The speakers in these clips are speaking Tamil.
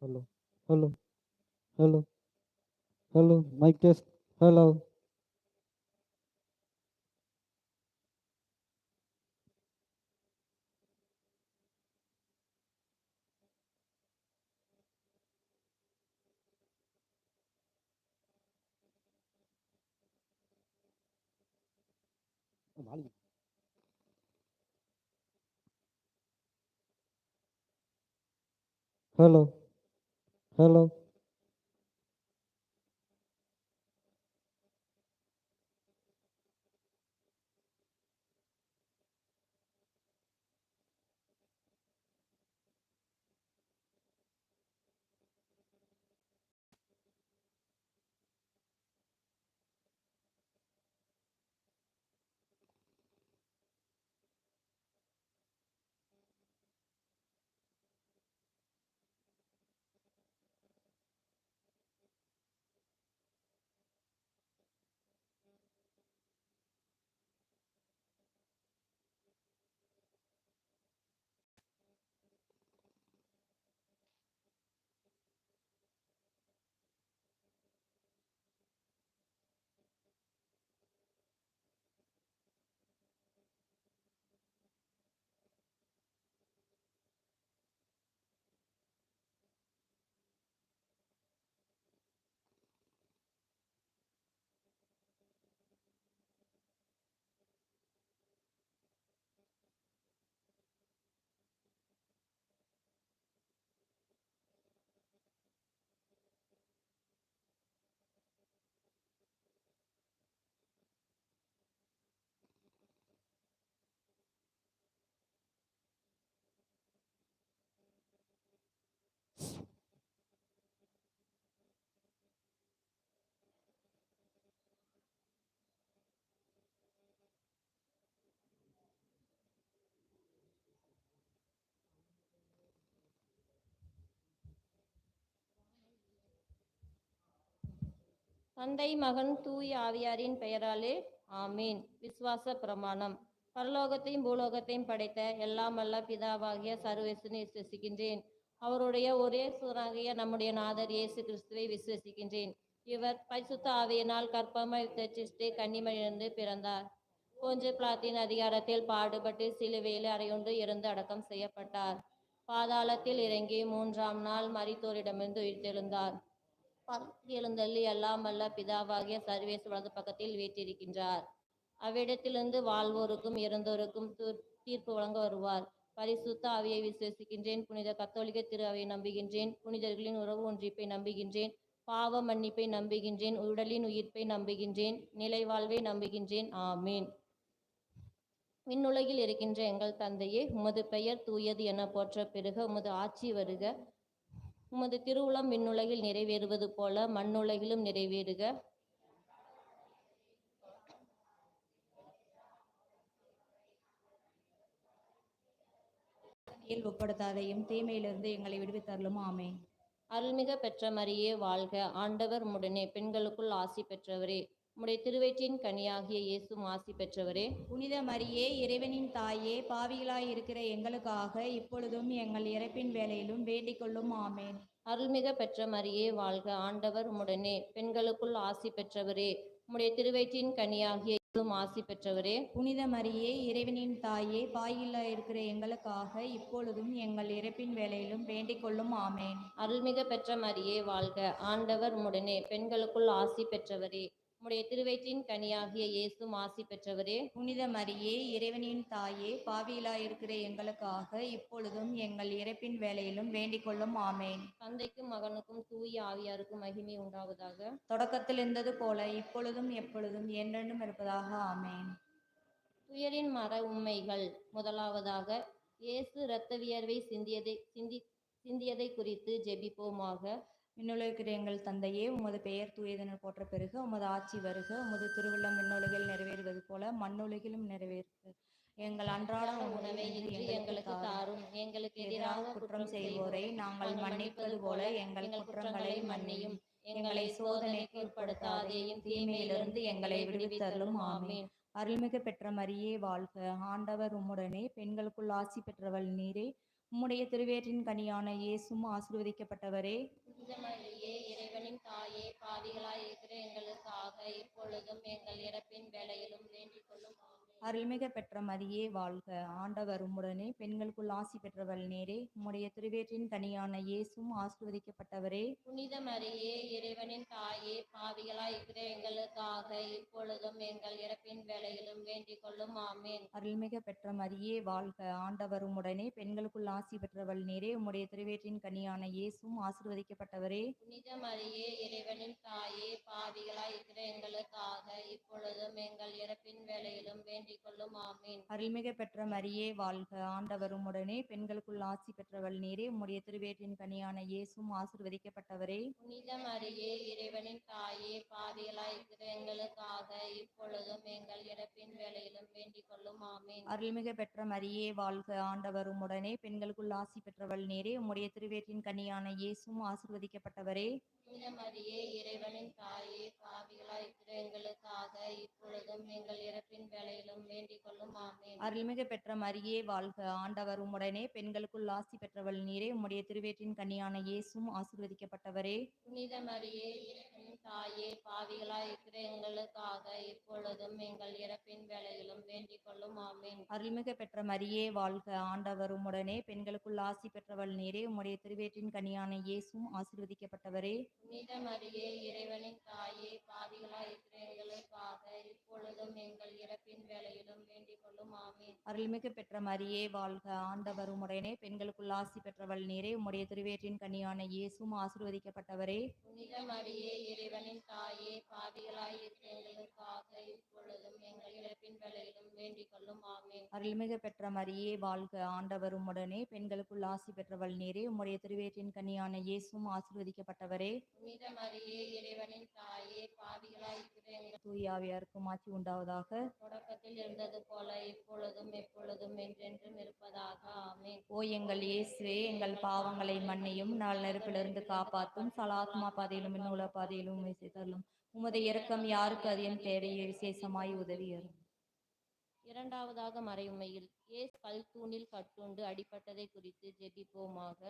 Hello, hello, hello, hello, mic test, hello. Hello, hello. தந்தை மகன் தூய் ஆவியாரின் பெயராலே ஆமீன். விசுவாச பிரமாணம். பரலோகத்தையும் பூலோகத்தையும் படைத்த எல்லாம் அல்ல பிதாவாகிய சர்வேசனை விசுவசிக்கின்றேன். அவருடைய ஒரே சுராகிய நம்முடைய நாதர் இயேசு கிறிஸ்துவை விசுவசிக்கின்றேன். இவர் பரிசுத்த ஆவியினால் கற்பமாய் தச்சிட்டு கன்னிமழிந்து பிறந்தார். கொஞ்ச பிளாத்தின் அதிகாரத்தில் பாடுபட்டு சிலுவையில் அறையொன்று இருந்து அடக்கம் செய்யப்பட்டார். பாதாளத்தில் இறங்கி மூன்றாம் நாள் மரித்தோரிடமிருந்து உயிர்த்தெழுந்தார். எழுந்தள்ளி எல்லாம் வல்ல பிதாவாகிய சர்வேஸ் வலது பக்கத்தில் வீற்றிருக்கின்றார். அவ்விடத்திலிருந்து வாழ்வோருக்கும் இறந்தோருக்கும் தீர்ப்பு வழங்க வருவார். பரிசுத்த அவையை விசுவசிக்கின்றேன். புனித கத்தோலிக்க திரு அவையை நம்புகின்றேன். புனிதர்களின் உறவு ஒன்றிப்பை நம்புகின்றேன். பாவ மன்னிப்பை நம்புகின்றேன். உடலின் உயிர்ப்பை நம்புகின்றேன். நிலை வாழ்வை நம்புகின்றேன். ஆமீன். விண்ணுலகில் இருக்கின்ற எங்கள் தந்தையே உமது பெயர் தூயது என போற்ற பெருக உமது ஆட்சி வருக. உமது திருவுளம் விண்ணுலகில் நிறைவேறுவது போல மண்ணுலகிலும் நிறைவேறுக. தீயில் உட்படுத்தாதையும் தீமையிலிருந்து எங்களை விடுவித்தருளும். ஆமென். அருள்மிக பெற்ற மரியே வாழ்க. ஆண்டவர் உடனே பெண்களுக்குள் ஆசி பெற்றவரே. உம்முடைய திருவயிற்றின் கனியாகிய இயேசும் ஆசி பெற்றவரே. புனித மரியே இறைவனின் தாயே பாவிகளாய் இருக்கிற எங்களுக்காக இப்பொழுதும் எங்கள் இறப்பின் வேலையிலும் வேண்டிக் கொள்ளும். ஆமென். அருள்மிக பெற்ற மரியே வாழ்க ஆண்டவர் உடனே பெண்களுக்குள் ஆசி பெற்றவரே. உம்முடைய திருவயிற்றின் கனியாகிய இயேசும் ஆசி பெற்றவரே. புனித மரியே இறைவனின் தாயே பாவிகளாய் இருக்கிற எங்களுக்காக இப்பொழுதும் எங்கள் இறப்பின் வேலையிலும் வேண்டிக் கொள்ளும். ஆமென். அருள்மிக பெற்ற மரியே வாழ்க ஆண்டவர் உடனே பெண்களுக்குள் ஆசி பெற்றவரே. உம்முடைய திருவயிற்றின் கனியாகிய இயேசும் ஆசி பெற்றவரே புனித மரியே இறைவனின் தாயே பாவிகளாய் இருக்கிற எங்களுக்காக இப்பொழுதும் எங்கள் இறப்பின் வேலையிலும் வேண்டிக் கொள்ளும் ஆமென். தந்தைக்கும் மகனுக்கும் தூய ஆவியாருக்கும் மகிமை உண்டாவதாக. தொடக்கத்தில் இருந்தது போல இப்பொழுதும் எப்பொழுதும் என்றென்றும் இருப்பதாக ஆமென். துயரின் மர உண்மைகள் முதலாவதாக இயேசு இரத்த வியர்வை சிந்தியதை சிந்தி சிந்தியதை குறித்து ஜெபிப்போமாக. விண்ணுலகிற எங்கள் தந்தையே உமது பெயர் தூயதென போற்ற பெருக உமது ஆட்சி வருக. உமது திருவுள்ளம் விண்ணுலகில் நிறைவேறுவது போல மண்ணுலகிலும் நிறைவேறுக. எங்கள் அன்றாட உணவை இன்று எங்களுக்கு தாரும். எங்களுக்கு எதிராக குற்றம் செய்வோரை நாங்கள் மன்னிப்பது போல எங்கள் குற்றங்களை மன்னியும். எங்களை சோதனைக்கு உட்படுத்தாதேயும் தீமையிலிருந்து எங்களை விடுவித்தருளும் ஆமென். அருள்மிகு பெற்ற மரியே வாழ்க. ஆண்டவர் உம்முடனே. பெண்களுக்குள் ஆசி பெற்றவள் நீரே. உம்முடைய திருவேற்றின் கனியான இயேசும் ஆசீர்வதிக்கப்பட்டவரே. இறைவனின் தாயே பாவிகளாய் இருக்கிற எங்களுக்காக இப்பொழுதும் எங்கள் இறப்பின் வேலையிலும் வேண்டிக் கொள்ளும் அருள்மிக பெற்ற மரியே வாழ்க. ஆண்டவர் உம்முடனே பெண்களுக்குள் ஆசி பெற்றவள் நேரே. உம்முடைய திருவேற்றின் கனியான இயேசும் ஆசீர்வதிக்கப்பட்டவரே. புனித மரியே இறைவனின் தாயே பாவிகளாய் இருக்கிற எங்களுக்காக இப்பொழுதும் எங்கள் இறப்பின் வேலையிலும் வேண்டிக் கொள்ளும். ஆமேன். அருள்மிக பெற்ற மரியே வாழ்க. ஆண்டவர் உம்முடனே பெண்களுக்குள் ஆசி பெற்றவள் நேரே. உம்முடைய திருவேற்றின் கனியான இயேசும் ஆசீர்வதிக்கப்பட்டவரே. புனித மரியே இறைவனின் தாயே பாவிகளாய் இருக்கிற எங்களுக்காக இப்பொழுதும் எங்கள் இறப்பின் வேலையிலும் வேண்டிக் கொள்ளும் ஆமேன். அருள்மிக பெற்ற மரியே வாழ்க. ஆண்டவர் உம்முடனே பெண்களுக்குள் ஆசி பெற்றவள் நேரே. உம்முடைய திருவேற்றின் கனியான இயேசும் ஆசீர்வதிக்கப்பட்டவரே. புனித மரியே இறைவனின் தாயே பாவிகளாய் இருக்கிற எங்களுக்காக இப்பொழுதும் எங்கள் இறப்பின் வேலையிலும் வேண்டிக் கொள்ளும் ஆமேன். அருள்மிக பெற்ற மரியே வாழ்க. ஆண்டவர் உம்முடனே பெண்களுக்குள் ஆசி பெற்றவள் நேரே. உம்முடைய திருவேற்றின் கனியான இயேசும் ஆசீர்வதிக்கப்பட்டவரே. புனித மரியே இறைவனின் தாயே பாவிகளாய் இருக்கிற எங்களுக்காக இப்பொழுதும் எங்கள் இறப்பின் வேலையிலும் வேண்டிக் கொள்ளும். ஆமேன். அருள்மிகு பெற்ற மரியே வாழ்க. ஆண்டவர் உம்முடனே பெண்களுக்குள் ஆசி பெற்றவள் நீரே. உம்முடைய திருவேற்றின் கனியான இயேசும் ஆசீர்வதிக்கப்பட்டவரே. புனித மரியே தாயே பாவிகளாய் இருக்கிற எங்களுக்காக இப்பொழுதும் எங்கள் வேலையிலும் வேண்டிக் கொள்ளும் ஆமேன். அருள்மிகு பெற்ற மரியே வாழ்க ஆண்டவர் உம்முடனே. பெண்களுக்குள் ஆசி பெற்றவள் நீரே. உம்முடைய திருவேற்றின் கனியான இயேசும் ஆசீர்வதிக்கப்பட்டவரே. புனித மரியே இறைவனின் தாயே பாவிகளாய் இருக்கிற எங்களுக்காக இப்பொழுதும் எங்கள் இறப்பின் வேலையிலும் வேண்டிக் கொள்ளும் ஆமேன். அருள்மிகு பெற்ற மரியே வாழ்க ஆண்டவர் உம்முடனே. பெண்களுக்குள் ஆசி பெற்றவள் நீரே. உம்முடைய திருவேற்றின் கனியான இயேசும் ஆசீர்வதிக்கப்பட்டவரே. புனித மரியே இறைவனின் தாயே பாவிகளாய் இருக்கிற எங்களுக்காக இப்பொழுதும் வேண்டிக் கொள்ளும் ஆமேன். அருள்மிகு பெற்ற மரியே வாழ்க ஆண்டவர் உம்முடனே. பெண்களுக்குள் ஆசி பெற்றவள் நீரே. உம்முடைய திருவேற்றின் கனியான இயேசும் ஆசீர்வதிக்கப்பட்டவரே. புனித மரியே இறைவனின் தாயே பாவிகளாய் தூயாவியாருக்கும் ஆட்சி உண்டாவதாக. தொடக்கத்தில் இருந்தது போல இப்பொழுதும் எப்பொழுதும் என்றென்றும் இருப்பதாக. ஆமேன். ஓ எங்கள் இயேசுவே எங்கள் பாவங்களை மன்னியும். நாள் நெருப்பிலிருந்து காப்பாற்றும் சலாத்மா பாதையிலும் இன்னுல பாதையிலும் தள்ளும் உமது இரக்கம் யாருக்கு அதிகம் தேவையோ? விசேஷமாய் உதவியரும். இரண்டாவதாக மறையுமையில் ஏஸ் கல் தூணில் கட்டுண்டு அடிபட்டதை குறித்து ஜெபிப்போமாக.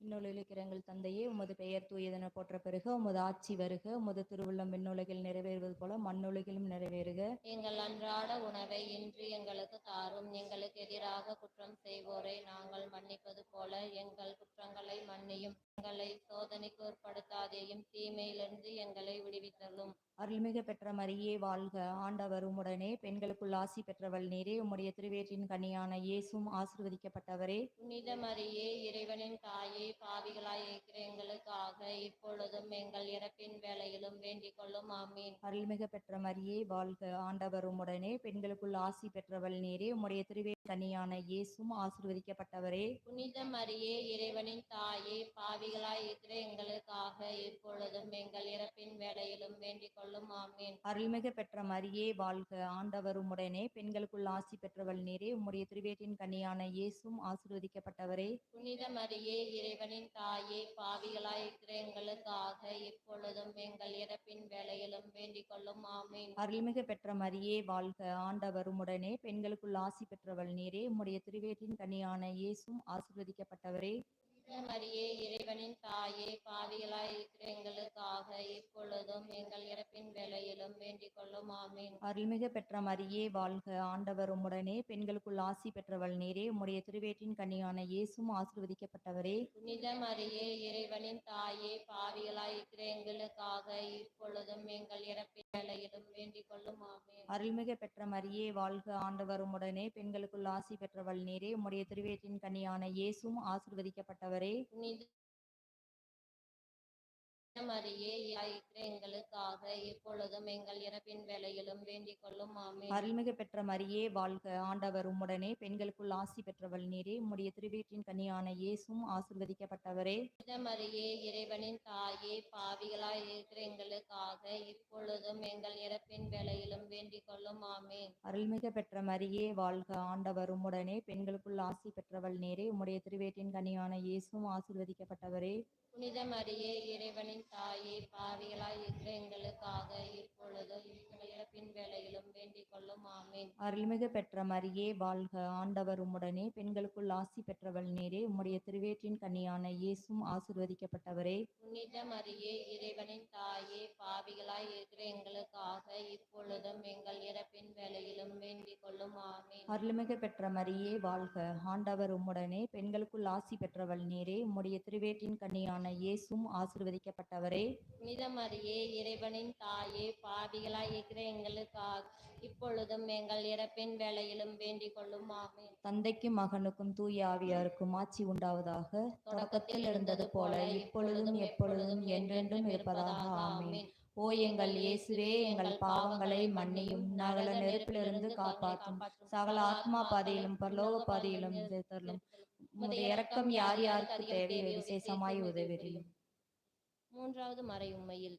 விண்ணுலகில் தந்தையே உமது பெயர் தூயதென போற்ற பெருக உமது ஆட்சி வருக உமது திருவுள்ளம் விண்ணுலகில் நிறைவேறுவது போல மண்ணுலகிலும் நிறைவேறுக. எங்கள் அன்றாட உணவை இன்று எங்களுக்கு தாரும் எங்களுக்கு எதிராக குற்றம் செய்வோரை நாங்கள் மன்னிப்பது போல எங்கள் குற்றங்களை மன்னியும். எங்களை சோதனைக்கு உட்படுத்தாதேயும் தீமையிலிருந்து எங்களை விடுவித்தள்ளும் அருள்மிகு பெற்ற மரியே வாழ்க. ஆண்டவர் உம்முடனே பெண்களுக்குள் ஆசி பெற்றவள் நீரே. உம்முடைய திருவேற்றின் கனியான இயேசும் ஆசிர்வதிக்கப்பட்டவரே. புனித மரியே இறைவனின் தாயே பாவிகளாய் இருக்கிற எங்களுக்காக இப்பொழுதும் எங்கள் இறப்பின் வேளையிலும் வேண்டிக் கொள்ளும். ஆமீன். அருள்மிகு பெற்ற மரியே வாழ்க. ஆண்டவர் உம்முடனே பெண்களுக்குள் ஆசி பெற்றவள் நீரே. உம்முடைய திருவே கனியான இயேசும் ஆசிர்வதிக்கப்பட்டவரே. புனித மரியே இறைவனின் தாயே பாவிகளாய் இருக்கிற எங்களுக்காக இப்பொழுதும் எங்கள் இறப்பின் வேளையிலும் வேண்டிக் கொள்ளும். ஆமீன். அருள்மிகு பெற்ற மரியே வாழ்க ஆண்டவர் உம்முடனே. பெண்களுக்குள் ஆசி பெற்றவள் நீரே. உம்முடைய திருவேற்றின் கனியான இயேசும் ஆசிர்வதிக்கப்பட்டவரே. புனித மரியே இறைவனின் தாயே பாவிகளாய் இருக்கிற எங்களுக்காக இப்பொழுதும் எங்கள் இறப்பின் வேளையிலும் வேண்டிக் கொள்ளும். ஆமீன். அருள்மிகு பெற்ற மரியே வாழ்க ஆண்டவர் உம்முடனே. பெண்களுக்குள் ஆசி பெற்றவள் நீரே உம்முடைய திருவேற்றின் கனியான இயேசும் ஆசிர்வதிக்கப்பட்டவரே. மரியே இறைவனின் தாயே பாவிகளாய் இருக்கிற எங்களுக்காக இப்பொழுதும் எங்கள் இறப்பின் வேளையிலும் வேண்டிக் கொள்ளும். ஆமீன். அருள்மிகு பெற்ற மரியே வாழ்க ஆண்டவர் உம்முடனே. பெண்களுக்குள் ஆசி பெற்றவள் நீரே. உம்முடைய திருவேற்றின் கனியான இயேசும் ஆசிர்வதிக்கப்பட்டவரே. புனித மரியே இறைவனின் தாயே பாவிகளாய் இருக்கிற எங்களுக்காக இப்பொழுதும் எங்கள் இறப்பின் வேளையிலும் வேண்டிக் கொள்ளும். ஆமீன். அருள்மிகு பெற்ற மரியே வாழ்க ஆண்டவர் உம்முடனே. பெண்களுக்குள் ஆசி பெற்றவள் நீரே. உம்முடைய திருவேற்றின் கனியான இயேசும் ஆசிர்வதிக்கப்பட்டவரே. புனித மரியே எங்களுக்காக இப்பொழுதும் எங்கள் இறப்பின் வேளையிலும் வேண்டிக் கொள்ளும். ஆமீன். அருள்மிகு பெற்ற மரியே வாழ்க. ஆண்டவர் உம்முடனே பெண்களுக்குள் ஆசி பெற்றவள் நீரே. உம்முடைய திருவேற்றின் கனியான இயேசும் ஆசிர்வதிக்கப்பட்டவரே. மரியே இறைவனின் தாயே பாவிகளாய் இருக்கிற எங்களுக்காக இப்பொழுதும் எங்கள் இறப்பின் வேளையிலும் வேண்டிக் கொள்ளும். ஆமீன். அருள்மிகு பெற்ற மரியே வாழ்க. ஆண்டவர் உம்முடனே பெண்களுக்குள் ஆசி பெற்றவள் நீரே. உம்முடைய திருவேற்றின் கனியான இயேசும் ஆசிர்வதிக்கப்பட்டவரே. புனித மரியே இறைவனின் தாயே பாவிகளாய் இருக்கிற எங்களுக்காக இப்பொழுது அருள்மிகு பெற்ற மரியே வாழ்க ஆண்டவர் உம்முடனே. பெண்களுக்குள் ஆசி பெற்றவள் நீரே. உம்முடைய திருவேற்றின் கனியான இயேசும் ஆசிர்வதிக்கப்பட்டவரே. புனித மரியே இறைவனின் தாயே. பாவிகளாய் இருக்கிற எங்களுக்காக இப்பொழுதும் எங்கள் இறப்பின் வேளையிலும் வேண்டிக் கொள்ளும். ஆமீன். அருள்மிகு பெற்ற மரியே வாழ்க ஆண்டவர் உம்முடனே. பெண்களுக்குள் ஆசி பெற்றவள் நீரே. உம்முடைய திருவேற்றின் கனியான இயேசும் ஆசிர்வதிக்கப்பட்டவரே. புனித மரியே இறைவனின் தாயே. பாவிகளாய் இருக்கிற எங்களுக்காக இப்பொழுதும் எங்கள் இறப்பின் வேளையிலும் வேண்டிக் கொள்ளும். தந்தைக்கும் மகனுக்கும் தூய ஆவியாருக்கும் ஆட்சி உண்டாவதாக தொடக்கத்தில் இருந்தது போல இப்பொழுதும் எப்பொழுதும் என்றென்றும் இருப்பதாக. ஆமென். ஓ எங்கள் இயேசுவே எங்கள் பாவங்களை மன்னியும். நகல நெருப்பிலிருந்து காப்பாற்றும். சகல ஆத்மா பாதையிலும் பரலோக பாதையிலும் இரக்கம் யார் யாருக்கு தேவையோ விசேஷமாய் உதவிடும் மூன்றாவது மறை உண்மையில்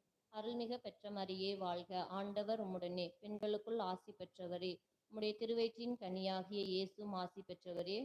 அருள்மிக பெற்ற மரியே வாழ்க. ஆண்டவர் உம்முடனே. பெண்களுக்குள் ஆசி பெற்றவரே. உம்முடைய திருவயிற்றின் கனியாகிய இயேசும் ஆசி பெற்றவரே.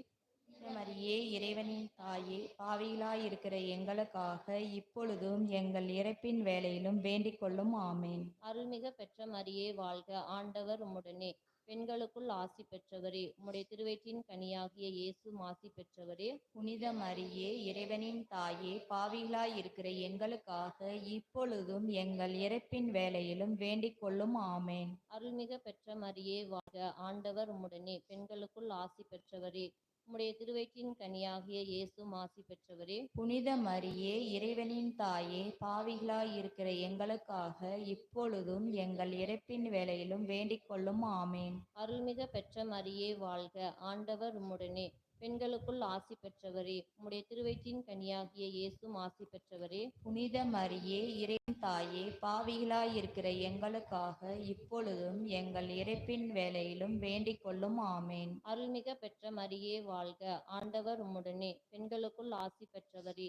மரியே இறைவனின் தாயே பாவிகளாய் இருக்கிற எங்களுக்காக இப்பொழுதும் எங்கள் இறப்பின் வேளையிலும் வேண்டிக் கொள்ளும். ஆமேன். அருள்மிக பெற்ற மரியே வாழ்க. ஆண்டவர் உம்முடனே. பெண்களுக்குள் ஆசி பெற்றவரே உம்முடைய திருவயிற்றின் கனியாகிய இயேசு ஆசி பெற்றவரே புனித மரியே இறைவனின் தாயே பாவிகளாய் இருக்கிற எங்களுக்காக இப்பொழுதும் எங்கள் இறப்பின் வேலையிலும் வேண்டிக் கொள்ளும். ஆமேன். அருள்மிக பெற்ற மரியே வாழ்க ஆண்டவர் உம்முடனே. பெண்களுக்குள் ஆசி பெற்றவரே உம்முடைய திருவயிற்றின் கனியாகிய இயேசும் ஆசி பெற்றவரே புனித மரியே இறைவனின் தாயே பாவிகளாய் இருக்கிற எங்களுக்காக இப்பொழுதும் எங்கள் இறப்பின் வேளையிலும் வேண்டிக் கொள்ளும். ஆமேன். அருள்மிக பெற்ற மரியே வாழ்க. ஆண்டவர் உம்முடனே. பெண்களுக்குள் ஆசி பெற்றவரே உம்முடைய திருவயிற்றின் கனியாகிய இயேசும் ஆசி பெற்றவரே. புனித மரியே இறைவன் தாயே பாவிகளாய் இருக்கிற எங்களுக்காக இப்பொழுதும் எங்கள் இறப்பின் வேளையிலும் வேண்டிக் கொள்ளும் ஆமேன். அருள்மிக பெற்ற மரியே வாழ்க. ஆண்டவர் உம்முடனே பெண்களுக்குள் ஆசி பெற்றவரே.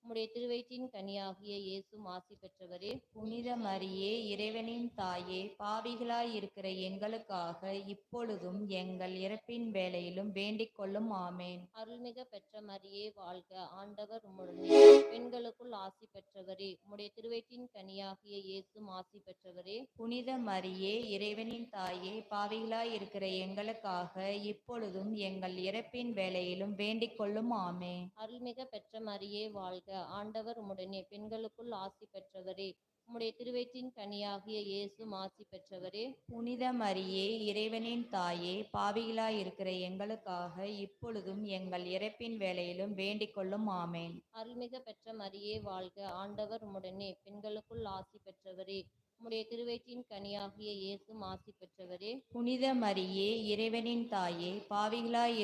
உம்முடைய திருவயிற்றின் கனியாகிய இயேசும் ஆசி பெற்றவரே புனித மரியே இறைவனின் தாயே பாவிகளாய் இருக்கிற எங்களுக்காக இப்பொழுதும் எங்கள் இறப்பின் வேளையிலும் வேண்டிக் கொள்ளும் ஆமேன். அருள்மிக பெற்ற மரியே வாழ்க ஆண்டவர் உம்முடனே. பெண்களுக்குள் ஆசி பெற்றவரே உம்முடைய திருவயிற்றின் கனியாகிய இயேசும் ஆசி பெற்றவரே. புனித மரியே இறைவனின் தாயே பாவிகளாய் இருக்கிற எங்களுக்காக இப்பொழுதும் எங்கள் இறப்பின் வேளையிலும் வேண்டிக் கொள்ளும் ஆமேன். அருள்மிக பெற்ற மரியே வாழ்க ஆண்டவர் உம்முடனே பெண்களுக்குள் ஆசி பெற்றவரே உம்முடைய திருவயிற்றின் கனியாகிய இயேசும் ஆசி பெற்றவரே. புனித மரியே இறைவனின் தாயே பாவிகளாய் இருக்கிற எங்களுக்காக இப்பொழுதும் எங்கள் இறப்பின் வேளையிலும் வேண்டிக் கொள்ளும் ஆமேன். அருள்மிக பெற்ற மரியே வாழ்க. ஆண்டவர் உம்முடனே பெண்களுக்குள் ஆசி பெற்றவரே உம்முடைய திருவயிற்றின் கனியாகிய இயேசும் ஆசி பெற்றவரே. புனித மரியே இறைவனின் தாயே பாவிகளாய்